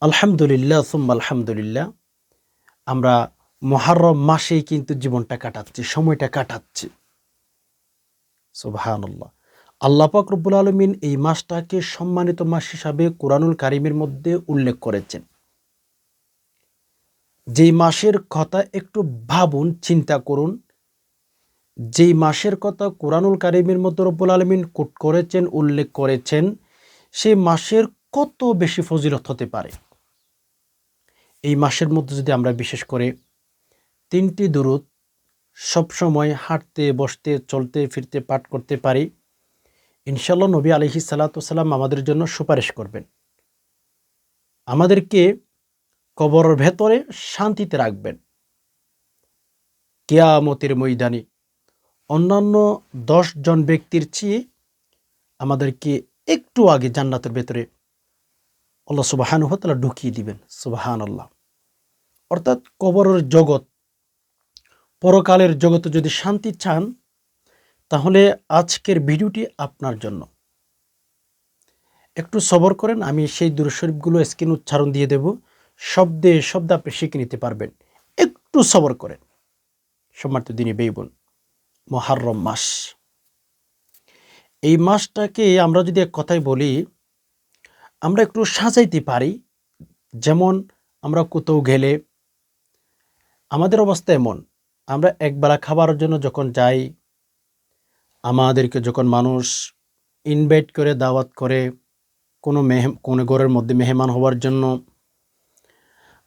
আলহামদুলিল্লাহ, সুম্মা আলহামদুলিল্লাহ। আমরা মহারম মাসেই কিন্তু জীবনটা কাটাচ্ছি, সময়টা কাটাচ্ছি। সুবহানাল্লাহ। আল্লাহ পাক রব্বুল আলমিন এই মাসটাকে সম্মানিত মাস হিসাবে কোরআনুল কারিমের মধ্যে উল্লেখ করেছেন। যেই মাসের কথা একটু ভাবুন, চিন্তা করুন। যেই মাসের কথা কোরআনুল কারিমের মধ্যে রব্বুল আলমিন কোট করেছেন, উল্লেখ করেছেন, সেই মাসের কত বেশি ফজিলত হতে পারে? এই মাসের মধ্যে যদি আমরা বিশেষ করে তিনটি দূরত সবসময় হাঁটতে, বসতে, চলতে, ফিরতে, পাঠ করতে পারি ইনশাল্লাহ নবী আলহি সাল্লাতাম আমাদের জন্য সুপারিশ করবেন। আমাদেরকে কবরের ভেতরে শান্তিতে রাখবেন। কেয়ামতের ময়দানে অন্যান্য জন ব্যক্তির চেয়ে আমাদেরকে একটু আগে জান্নাতের ভেতরে আল্লাহ হতালা ঢুকিয়ে দিবেন সুবাহান আল্লাহ অর্থাৎ কবরের জগৎ, পরকালের জগতে যদি শান্তি চান, তাহলে আজকের ভিডিওটি আপনার জন্য। একটু সবর করেন, আমি সেই দূরশরীফগুলো স্ক্রিন উচ্চারণ দিয়ে দেব। শব্দে শব্দ আপনি শিখে নিতে পারবেন। একটু সবর করেন। সম্মানিত দিনে বেইবন মহারম মাস। এই মাসটাকে আমরা যদি এক কথায় বলি আমরা একটু সাজাইতে পারি। যেমন আমরা কোথাও গেলে আমাদের অবস্থা এমন, আমরা একবেলা খাবারের জন্য যখন যাই, আমাদেরকে যখন মানুষ ইনভাইট করে, দাওয়াত করে, কোনো মেহে কোনো ঘরের মধ্যে মেহমান হওয়ার জন্য,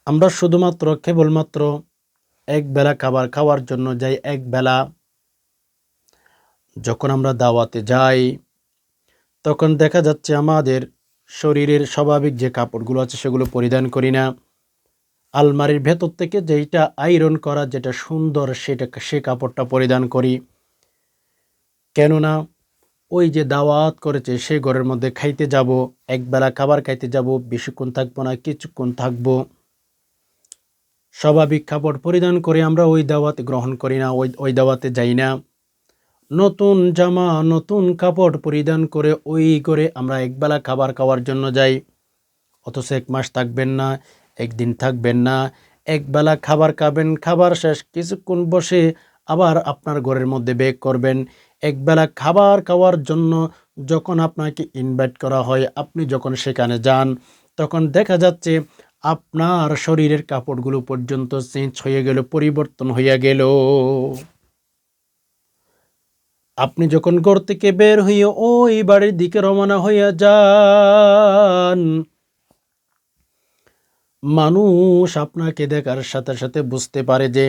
আমরা শুধুমাত্র, কেবলমাত্র এক বেলা খাবার খাওয়ার জন্য যাই। এক বেলা যখন আমরা দাওয়াতে যাই, তখন দেখা যাচ্ছে আমাদের শরীরের স্বাভাবিক যে কাপড়গুলো আছে সেগুলো পরিধান করি না। আলমারির ভেতর থেকে যেইটা আয়রন করা, যেটা সুন্দর সেটা সে কাপড়টা পরিধান করি। কেননা ওই যে দাওয়াত করেছে সে ঘরের মধ্যে খাইতে যাব, একবেলা খাবার খাইতে যাব, বেশিক্ষণ থাকব না, কিছুক্ষণ থাকব। স্বাভাবিক কাপড় পরিধান করে আমরা ওই দাওয়াতে গ্রহণ করি না, ওই ওই দাওয়াতে যাই না। নতুন জামা, নতুন কাপড় পরিধান করে ওই করে আমরা একবেলা খাবার খাওয়ার জন্য যাই। অথচ এক মাস থাকবেন না, একদিন থাকবেন না, একবেলা খাবার খাবেন, খাবার শেষ, কিছুক্ষণ বসে আবার আপনার ঘরের মধ্যে বেক করবেন। একবেলা খাবার খাওয়ার জন্য যখন আপনাকে ইনভাইট করা হয়, আপনি যখন সেখানে যান, তখন দেখা যাচ্ছে আপনার শরীরের কাপড়গুলো পর্যন্ত চেঞ্জ হয়ে গেল, পরিবর্তন হইয়া গেল। আপনি যখন ঘর থেকে বের হইয়া ওই বাড়ির দিকে রওনা হইয়া যান, মানুষ আপনাকে দেখার সাথে সাথে বুঝতে পারে যে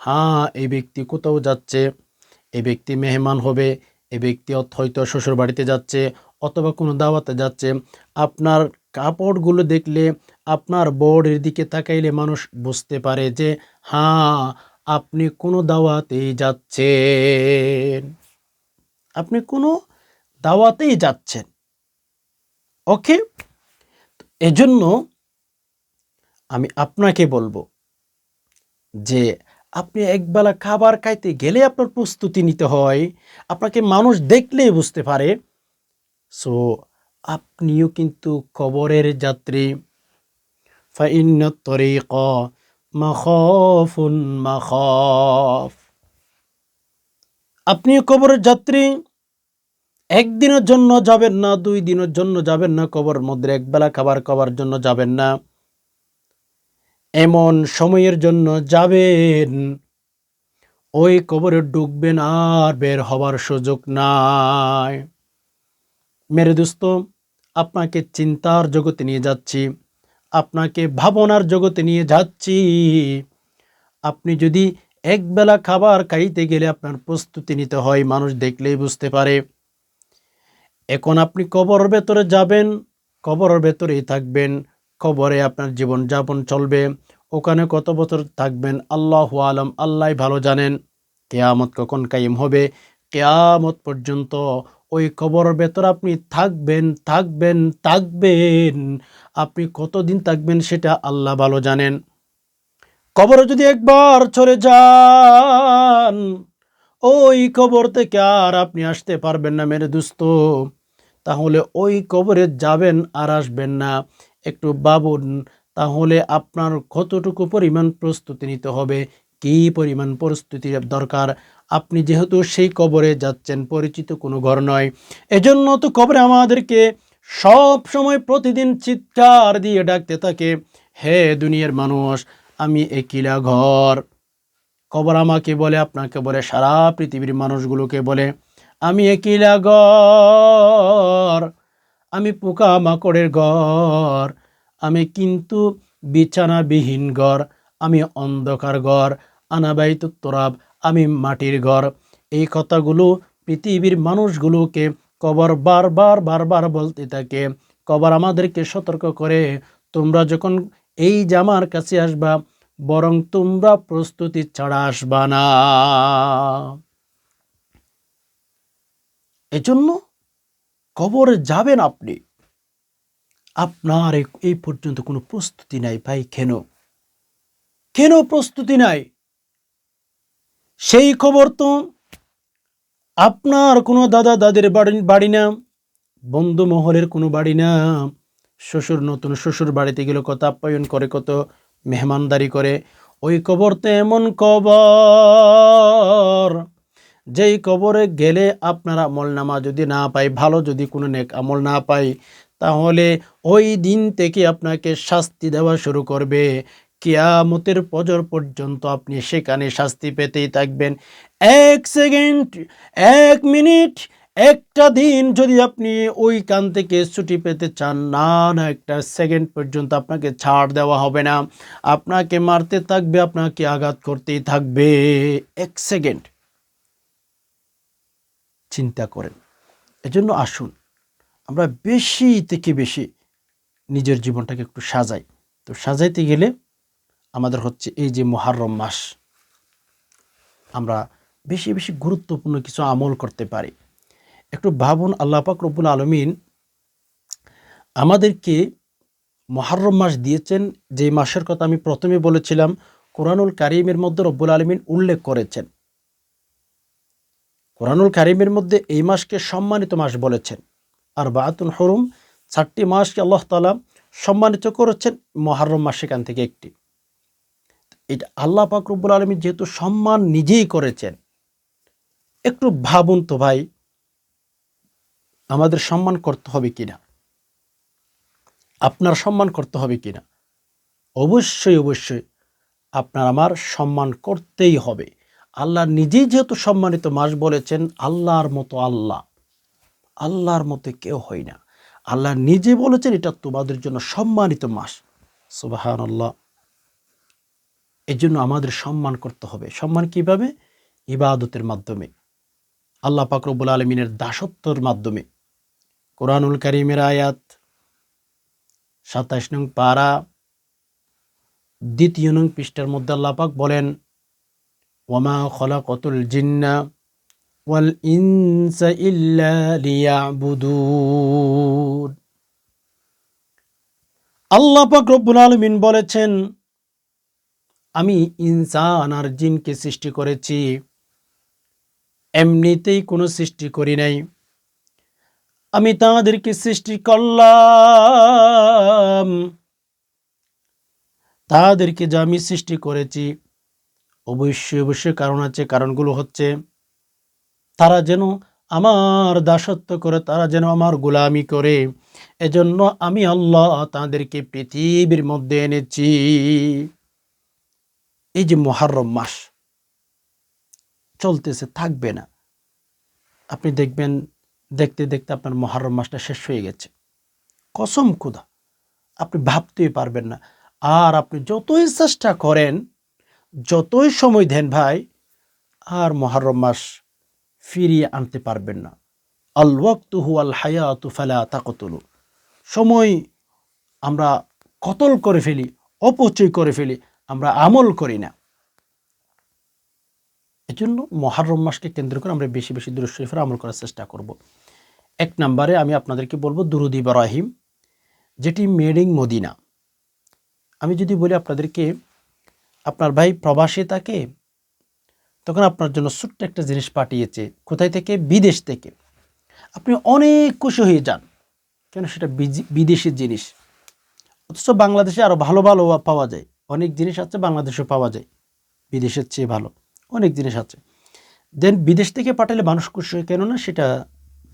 হ্যাঁ এই ব্যক্তি কোথাও যাচ্ছে এই ব্যক্তি মেহমান হবে এই ব্যক্তি হয়তো শ্বশুর বাড়িতে যাচ্ছে অথবা কোনো দাওয়াতে যাচ্ছে। আপনার কাপড়গুলো দেখলে, আপনার বোর্ডের দিকে তাকাইলে মানুষ বুঝতে পারে যে হ্যাঁ আপনি কোনো দাওয়াতেই যাচ্ছেন। আপনি কোনো দাওয়াতেই যাচ্ছেন। ওকে? এজন্য আমি আপনাকে বলব যে, আপনি একবেলা খাবার খাইতে গেলে আপনার প্রস্তুতি নিতে হয়। আপনাকে মানুষ দেখলেই বুঝতে পারে। সো, আপনিও কিন্তু কবরের যাত্রী। ফাইন তরিক মাখফুন মাখফ। আপনিও কবরের যাত্রী, একদিনের জন্য যাবেন না, দুই দিনের জন্য যাবেন না, কবরের মধ্যে একবেলা খাবার খাবার জন্য যাবেন না। এমন সময়ের জন্য যাবেন, ওই কবরে ডুববেন আর বের হবার সুযোগ নাই। মেরে দোস্ত, আপনাকে চিন্তার জগতে নিয়ে যাচ্ছি, আপনাকে ভাবনার জগতে নিয়ে যাচ্ছি। আপনি যদি একবেলা খাবার খাইতে গেলে আপনার প্রস্তুতি নিতে হয়, মানুষ দেখলেই বুঝতে পারে। এখন আপনি কবর ভেতরে যাবেন, কবরের ভেতরেই থাকবেন, কবরে আপনার জীবন যাপন চলবে, ওখানে কত বছর থাকবেন আল্লাহ আলম, আল্লাহ ভালো জানেন। কেয়ামত কখন কায়েম হবে? কেয়ামত পর্যন্ত ওই কবরের ভেতর আপনি থাকবেন থাকবেন থাকবেন। আপনি কতদিন থাকবেন সেটা আল্লাহ ভালো জানেন। কবরে যদি একবার চলে যান, ওই কবর থেকে আর আপনি আসতে পারবেন না মেরে দুস্ত। তাহলে ওই কবরে যাবেন আর আসবেন না। একটু বাবুন তাহলে আপনার কতটুকু পরিমাণ প্রস্তুতি নিতে হবে? কী পরিমাণ প্রস্তুতি দরকার? আপনি যেহেতু সেই কবরে যাচ্ছেন, পরিচিত কোনো ঘর নয়। এজন্য তো কবরে আমাদেরকে সব সময় প্রতিদিন চিৎকার দিয়ে ডাকতে থাকে, হে দুনিয়ার মানুষ আমি একিলা ঘর। কবর আমাকে বলে, আপনাকে বলে, সারা পৃথিবীর মানুষগুলোকে বলে, আমি একিলা ঘর। আমি পোকা মাকড়ের ঘর। আমি কিন্তু বিছানাবিহীন ঘর। আমি অন্ধকার ঘর। আনাবাইত তোরাব, আমি মাটির ঘর। এই কথাগুলো পৃথিবীর মানুষগুলোকে কবর বারবার বারবার বলতে থাকে। কবর আমাদেরকে সতর্ক করে। তোমরা যখন এই জামার কাছে আসবা, বরং তোমরা প্রস্তুতি ছাড়া আসবা না। এজন্য কবরে যাবেন আপনি। আপনার এই- পর্যন্ত কোনো প্রস্তুতি নাই, ভাই, কেন? কেন প্রস্তুতি নাই? সেই খবর তো আপনার কোনো দাদা দাদির বাড়ি বাড়ি না, বন্ধু মহলের কোনো বাড়ি না। শ্বশুর নতুন শ্বশুর বাড়িতে গেলে, কত আপ্যায়ন করে, কত মেহমানদারি করে। ওই কবর তো এমন কবর, যেই কবরে গেলে আপনার আমল নামা যদি না পাই, ভালো যদি কোনো নেক আমল না পাই, তাহলে ওই দিন থেকে আপনাকে শাস্তি দেওয়া শুরু করবে। কিয়ামতের পজর পর্যন্ত আপনি সেখানে শাস্তি পেতেই থাকবেন। এক সেকেন্ড, এক মিনিট একটা দিন যদি আপনি ওই কান থেকে ছুটি পেতে চান, না না, একটা সেকেন্ড পর্যন্ত আপনাকে ছাড় দেওয়া হবে না। আপনাকে মারতে থাকবে, আপনাকে আঘাত করতেই থাকবে। এক সেকেন্ড চিন্তা করেন। এজন্য আসুন। আমরা বেশি থেকে বেশি নিজের জীবনটাকে একটু সাজাই। তো সাজাইতে গেলে আমাদের হচ্ছে এই যে মহারম মাস, আমরা বেশি বেশি গুরুত্বপূর্ণ কিছু আমল করতে পারি। একটু ভাবুন, আল্লাহ পাক রব্বুল আলমিন আমাদেরকে মহারম মাস দিয়েছেন, যে মাসের কথা আমি প্রথমে বলেছিলাম, কোরআনুল কারিমের মধ্যে রব্বুল আলমিন উল্লেখ করেছেন। কোরআনুল কারিমের মধ্যে এই মাসকে সম্মানিত মাস বলেছেন। আর বাতুন হরুম, চারটি মাসকে আল্লাহ তালা সম্মানিত করেছেন, মহারম মাস সেখান থেকে একটি। এটা আল্লাহ পাক রব্বুল আলমী যেহেতু সম্মান নিজেই করেছেন, একটু ভাবুন তো ভাই আমাদের সম্মান করতে হবে কিনা? আপনার সম্মান করতে হবে কিনা? অবশ্যই অবশ্যই আপনার আমার সম্মান করতেই হবে। আল্লাহ নিজেই যেহেতু সম্মানিত, মাস বলেছেন, আল্লাহর মতো আল্লাহ। আল্লাহর মতো কেউ হয় না। আল্লাহ নিজে বলেছেন, এটা তোমাদের জন্য সম্মানিত মাস। সুবাহান আল্লাহ এই জন্য আমাদের সম্মান করতে হবে। সম্মান কীভাবে? ইবাদতের মাধ্যমে। আল্লাহ পাকরবুল আলমিনের দাসত্বর মাধ্যমে। কোরআনুল করিমের আয়াত সাতাইশ নং পারা, দ্বিতীয় নং পৃষ্ঠার মধ্যে আল্লাহ পাক বলেন, ওয়ামা খলাকতুল জিন্না ওয়াল ইনসা ইল্লা লিয়াবুদুন। আল্লাহ পাক রব্বুল আলমিন বলেছেন, আমি ইনসান আর জিনকে সৃষ্টি করেছি, এমনিতেই কোনো সৃষ্টি করি নাই। আমি তাদেরকে সৃষ্টি করলাম। তাদেরকে যা আমি সৃষ্টি করেছি, অবশ্যই অবশ্যই কারণ আছে, কারণগুলো হচ্ছে, তারা যেন আমার দাসত্ব করে, তারা যেন আমার গোলামি করে, এজন্য আমি আল্লাহ তাদেরকে পৃথিবীর মধ্যে এনেছি। এই যে মহারম মাস, চলতেছে, থাকবে না। আপনি দেখবেন দেখতে দেখতে আপনার মহারম মাসটা শেষ হয়ে গেছে। কসম ক্ষুধা আপনি ভাবতেই পারবেন না। আর আপনি যতই চেষ্টা করেন, যতই সময় দেন ভাই, আর মহারম মাস ফিরিয়ে আনতে পারবেন না। আল ওয়াক্তু হু আল হায়াতু ফালা তাকতুলু। সময় আমরা কতল করে ফেলি, অপচয় করে ফেলি, আমরা আমল করি না। এজন্য মহারম মাসকে কেন্দ্র করে আমরা বেশি বেশি দুরুদ শরীফের আমল করার চেষ্টা করব। এক নম্বরে আমি আপনাদেরকে বলব দুরুদ ইব্রাহিম, যেটি মেডিং মদিনা। আমি যদি বলি আপনাদেরকে, আপনার ভাই প্রবাসে থাকে, তখন আপনার জন্য ছোট্ট একটা জিনিস পাঠিয়েছে, কোথায় থেকে? বিদেশ থেকে। আপনি অনেক খুশি হয়ে যান, কেন সেটা বিজি- বিদেশি জিনিস। অথচ বাংলাদেশে আরও ভালো ভালো পাওয়া যায়, অনেক জিনিস আছে বাংলাদেশেও পাওয়া যায়, বিদেশের চেয়ে ভালো। অনেক জিনিস আছে। দেন বিদেশ থেকে পাঠালে মানুষ খুশি হয় কেননা সেটা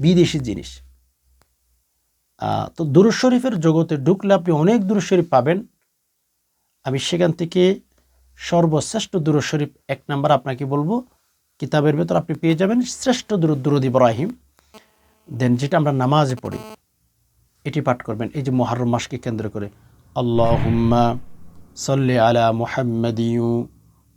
বিদেশি জিনিস। তো দুরুজ শরীফের জগতে ঢুকলে আপনি অনেক দুরুজ শরীফ পাবেন। আমি সেখান থেকে সর্বশ্রেষ্ঠ দুরুজ শরীফ এক নাম্বার আপনাকে বলব। কিতাবের ভেতর আপনি পেয়ে যাবেন শ্রেষ্ঠ দুরুদ দুরুদ ইব্রাহিম। দেন যেটা আমরা নামাজে পড়ি, এটি পাঠ করবেন। এই যে মহারম মাসকে কেন্দ্র করে। আল্লাহুম্মা সাল্লি আলা মুহাম্মাদিউ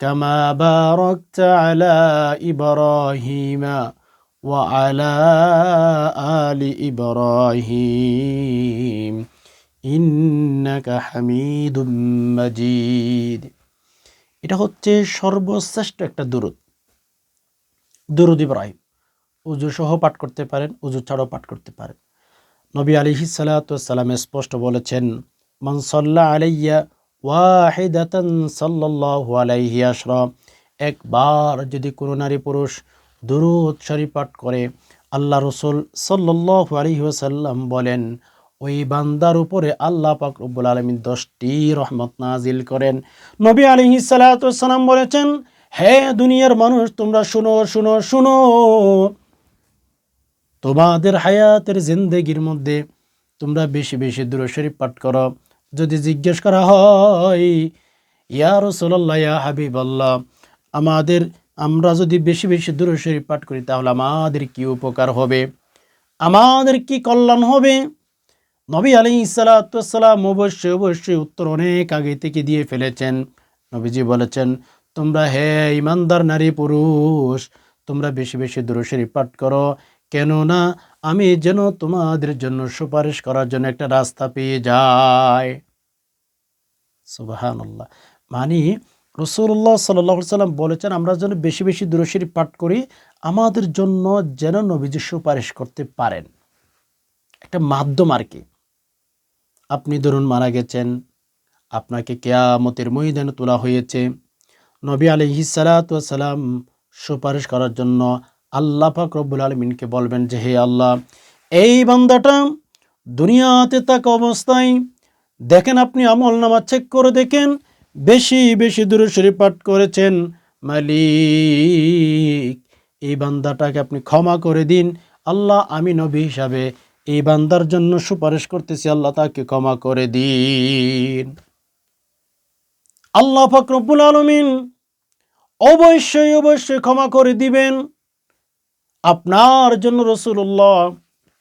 كما باركت على إبراهيم وعلى آل إبراهيم إنك حميد مجيد এটা হচ্ছে সর্বশ্রেষ্ঠ একটা দুরুদ দুরুদ ইব্রাহিম উজু সহ পাঠ করতে পারেন উজু ছাড়াও পাঠ করতে পারেন নবী আলিহি সালাতাম স্পষ্ট বলেছেন মনসল্লা আলাইয়া ওয়াহিদাতান সাল্লাল্লাহু আলাইহি আশরা। একবার যদি কোনো নারী পুরুষ দুরুদ শরীফ পাঠ করে, আল্লাহ রসুল সাল্লাল্লাহু আলাইহি ওয়াসাল্লাম বলেন, ওই বান্দার উপরে আল্লাহ পাক রব্বুল আলমিন দশটি রহমত নাজিল করেন। নবী আলিহি সালাতাম বলেছেন, হে দুনিয়ার মানুষ, তোমরা শুনো শুনো শুনো। তোমাদের হায়াতের জিন্দেগির মধ্যে তোমরা বেশি বেশি দূর শরীফ পাঠ করো। যদি জিজ্ঞেস করা হয়, ইয়া রসোল্লাহ ইয়া হাবিব আল্লাহ আমাদের, আমরা যদি বেশি বেশি দূর শরীফ পাঠ করি, তাহলে আমাদের কি উপকার হবে? আমাদের কি কল্যাণ হবে? নবী আলী ইসালাতাম অবশ্যই অবশ্যই উত্তর অনেক আগে থেকে দিয়ে ফেলেছেন। নবীজি বলেছেন, তোমরা হে ইমানদার নারী পুরুষ, তোমরা বেশি বেশি দূরশরী পাঠ করো। কেননা আমি যেন তোমাদের জন্য সুপারিশ করার জন্য একটা রাস্তা পেয়ে যাই। সুবাহান্লাহ মানে রসুল্লাহ সাল্লাহ সাল্লাম বলেছেন, আমরা যেন বেশি বেশি দূরশরী পাঠ করি, আমাদের জন্য যেন নবীজি সুপারিশ করতে পারেন। একটা মাধ্যম আর কি। আপনি ধরুন মারা গেছেন, আপনাকে কেয়ামতের ময়দানে তোলা হয়েছে। নবী আলহি সালাম সুপারিশ করার জন্য আল্লাহ পাক রব্বুল আলমিনকে বলবেন যে, হে আল্লাহ, এই বান্দাটা দুনিয়াতে থাকা অবস্থায় দেখেন আপনি আমল নামা চেক করে দেখেন, বেশি বেশি দূরে শরীফ পাঠ করেছেন। মালিক, এই বান্দাটাকে আপনি ক্ষমা করে দিন। আল্লাহ, আমি নবী হিসাবে এই বান্দার জন্য সুপারিশ করতেছি, আল্লাহ তাকে ক্ষমা করে দিন। আল্লাহ ফকরবুল আলমিন অবশ্যই অবশ্যই ক্ষমা করে দিবেন। আপনার জন্য রসুল্লাহ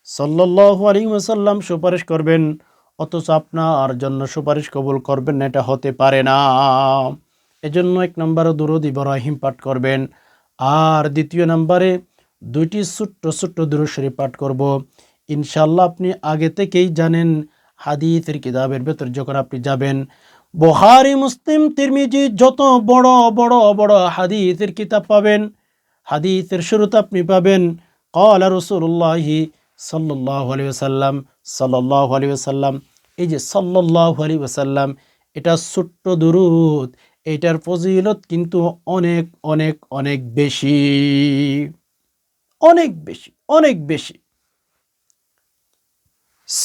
সাল্লাহ আলী ওসাল্লাম সুপারিশ করবেন, অথচ আপনার জন্য সুপারিশ কবুল করবেন না, এটা হতে পারে না। এজন্য এক নম্বরে দুরুদ ইব্রাহিম পাঠ করবেন। আর দ্বিতীয় নম্বরে দুইটি ছোট্ট ছোট্ট দুরুদ পাঠ করব। ইনশাল্লাহ আপনি আগে থেকেই জানেন, হাদিসের কিতাবের ভেতর যখন আপনি যাবেন বহারি মুসলিম, তিরমিজি, যত বড় বড় বড় হাদিসের কিতাব পাবেন হাদিসের শুরুতে আপনি পাবেন, কলা রসুল্লাহি সাল্লাহ আলী ওসাল্লাম সাল্লাহ আলী ওসাল্লাম এই যে সাল্লাহ আলী ওসাল্লাম এটা ছোট্ট দুরুদ, এটার ফজিলত কিন্তু অনেক অনেক অনেক বেশি। অনেক বেশি অনেক বেশি।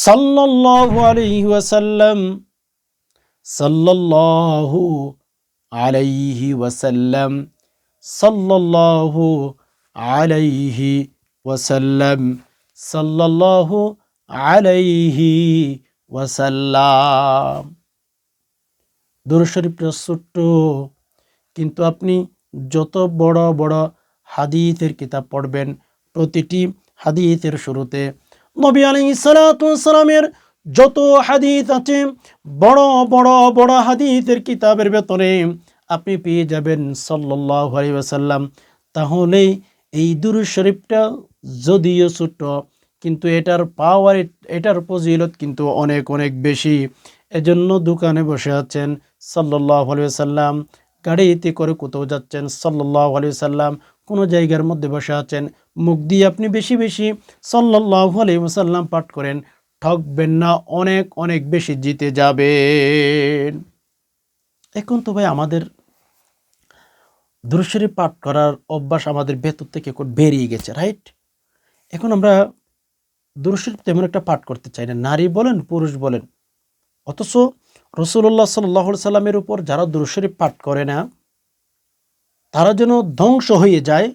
সাল্লাল্লাহু আলাইহি ওয়াসাল্লাম, সাল্লাল্লাহু আলাইহি ওয়াসাল্লাম সাল্লাল্লাহু আলাইহি ওয়াসাল্লাম। সাল্লাল্লাহু আলাইহি ওয়াসাল্লাম। দুরূদ শরীফটা ছোট্ট, কিন্তু আপনি যত বড় বড় হাদিসের কিতাব পড়বেন, প্রতিটি হাদিসের শুরুতে নবী আলী সালামের যত হাদিস আছে, বড় বড় বড় হাদিসের কিতাবের ভেতরে আপনি পেয়ে যাবেন সাল্লাহ আলী ওয়াসাল্লাম। তাহলে এই দুরু শরীফটা যদিও ছোট্ট, কিন্তু এটার পাওয়ার এটার ফজিলত কিন্তু অনেক অনেক বেশি। এজন্য দোকানে বসে আছেন সাল্লাহ সাল্লাম গাড়িতে করে কোথাও যাচ্ছেন সাল্লাহ সাল্লাম কোনো জায়গার মধ্যে বসে আছেন, মুখ দিয়ে আপনি বেশি বেশি সাল্লাহ সাল্লাম পাঠ করেন, ঠকবেন না, অনেক অনেক বেশি জিতে যাবেন। এখন তো ভাই আমাদের দুরুশরীফ পাঠ করার অভ্যাস আমাদের ভেতর থেকে এখন বেরিয়ে গেছে রাইট এখন আমরা দুরুশরীফ তেমন একটা পাঠ করতে চাই না। নারী বলেন, পুরুষ বলেন। অথচ রসুল্লাহ সাল্লাহ সাল্লামের উপর যারা দুরুশরীফ পাঠ করে না, তারা যেন ধ্বংস হয়ে যায়।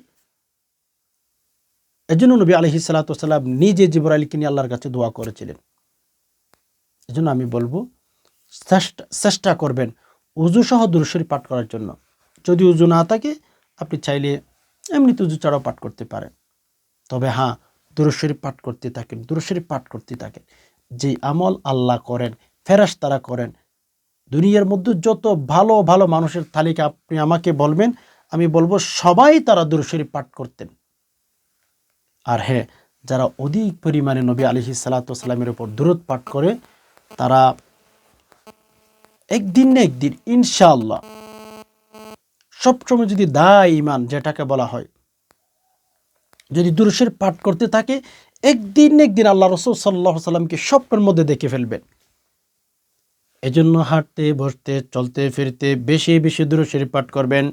এজন্য নবী আলহি সাল্লাতাম নিজে জিবর আলীকে নিয়ে আল্লাহর কাছে দোয়া করেছিলেন। এজন্য আমি বলব চেষ্টা করবেন। উজু সহ দুরুশরীফ পাঠ করার জন্য। যদি উজু না থাকে, আপনি চাইলে এমনিতে উজু ছাড়াও পাঠ করতে পারেন। তবে হ্যাঁ দুরুশরীফ পাঠ করতে থাকেন, দুরুশরীফ পাঠ করতে থাকেন। যে আমল আল্লাহ করেন ফেরাস তারা করেন, দুনিয়ার মধ্যে যত ভালো ভালো মানুষের তালিকা আপনি আমাকে বলবেন, আমি বলব সবাই তারা দুরুশরীফ পাঠ করতেন। আর হ্যাঁ যারা অধিক পরিমাণে নবী আলহি সালাতামের উপর দূরত পাঠ করে, তারা একদিন না একদিন, ইনশাআল্লাহ। সবসময় যদি দায় ইমান, যেটাকে বলা হয়, যদি দুরুশের পাঠ করতে থাকে, একদিন একদিন আল্লাহ রসুল সাল্লাহ সাল্লামকে স্বপ্নের মধ্যে দেখে ফেলবেন। এজন্য হাঁটতে, বসতে, চলতে, ফিরতে বেশি বেশি দুরুশরীফ পাঠ করবেন।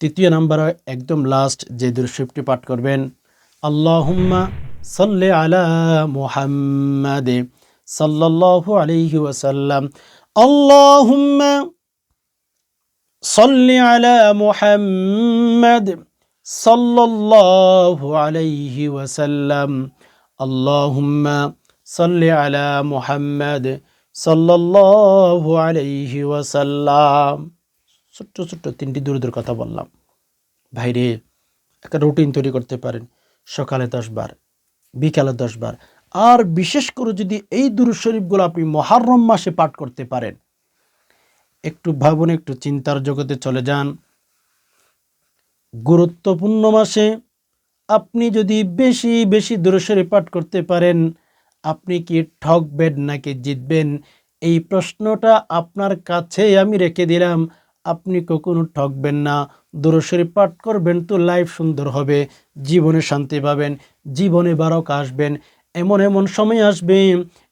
তৃতীয় নাম্বার, একদম লাস্ট যে দুরুশরীফটি পাঠ করবেন, আল্লাহুম্মা সাল্লি আলা মুহাম্মাদে সাল্লাল্লাহু আলাইহি ওয়াসাল্লাম। আল্লাহুম্মা সাল্লি আলা মুহাম্মাদ সাল্লাল্লাহু আলাইহি ওয়াসাল্লাম আল্লাহুম্মা সাল্লি আলা মুহাম্মাদ সাল্লাল্লাহু আলাইহি ওয়াসাল্লাম ছোট্ট ছোট্ট তিনটি দূর দূর কথা বললাম। ভাইরে, একটা রুটিন তৈরি করতে পারেন। সকালে দশ বার, বিকালে দশ বার। আর বিশেষ করে যদি এই দুরু শরীফগুলো আপনি মহারম মাসে পাঠ করতে পারেন, একটু ভাবুন, একটু চিন্তার জগতে চলে যান। গুরুত্বপূর্ণ মাসে আপনি যদি বেশি বেশি দূরস্বরে পাঠ করতে পারেন, আপনি কি ঠকবেন নাকি জিতবেন? এই প্রশ্নটা আপনার কাছে আমি রেখে দিলাম। আপনি কখনো ঠকবেন না। দূরস্বরে পাঠ করবেন তো লাইফ সুন্দর হবে, জীবনে শান্তি পাবেন, জীবনে বারক আসবেন। এমন এমন সময় আসবে,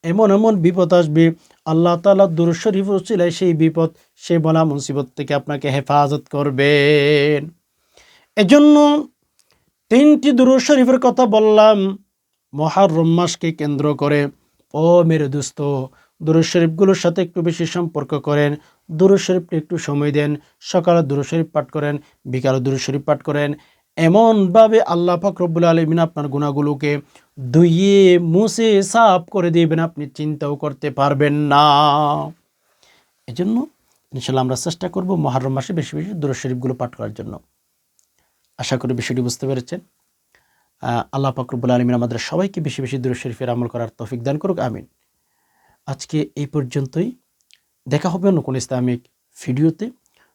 এমন এমন বিপদ আসবে। আল্লাহ তালা দুরশরীফ রচিলায় সেই বিপদ, সে বলা মুসিবত থেকে আপনাকে হেফাজত করবেন। এজন্য তিনটি দুরুদ শরীফের কথা বললাম মহারম মাসকে কেন্দ্র করে। ও মেরে দুস্থ দুরুদ শরীফগুলোর সাথে একটু বেশি সম্পর্ক করেন, দুরুদ শরীফটা একটু সময় দেন, সকালে দুরুদ শরীফ পাঠ করেন, বিকালে দুরুদ শরীফ পাঠ করেন এমনভাবে আল্লাহ ফাকরবুল আলমিন আপনার গুণাগুলোকে ধুইয়ে, মুছে, সাফ করে দিবেন, আপনি চিন্তাও করতে পারবেন না। এজন্য ইনশাল্লাহ আমরা চেষ্টা করব মহারম মাসে বেশি বেশি দূর শরীফগুলো পাঠ করার জন্য। আশা করি বিষয়টি বুঝতে পেরেছেন। আল্লাহ ফাকরবুল আলমিন আমাদের সবাইকে বেশি বেশি দূর শরীফের আমল করার তফিক দান করুক, আমিন। আজকে এই পর্যন্তই। দেখা হবে অন্য কোন ইসলামিক ভিডিওতে।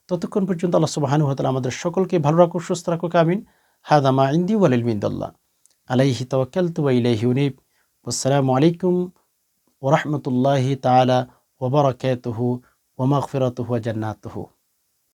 ততক্ষণ পর্যন্ত আল্লাহ সুবাহানু হতাল আমাদের সকলকে ভালো রাখুক, সুস্থ রাখুক, আমিন। হাদামা ইন্দি ওয়ালিলমিন্দাল্লাহ আলাইহি তওয়াক্কাল তু ইলাইহি উনিব। আসসালামু আলাইকুম ওরহমতুল্লাহি তালা ওবরাকাতুহু ওমাগফিরাতুহু জান্নাতুহু।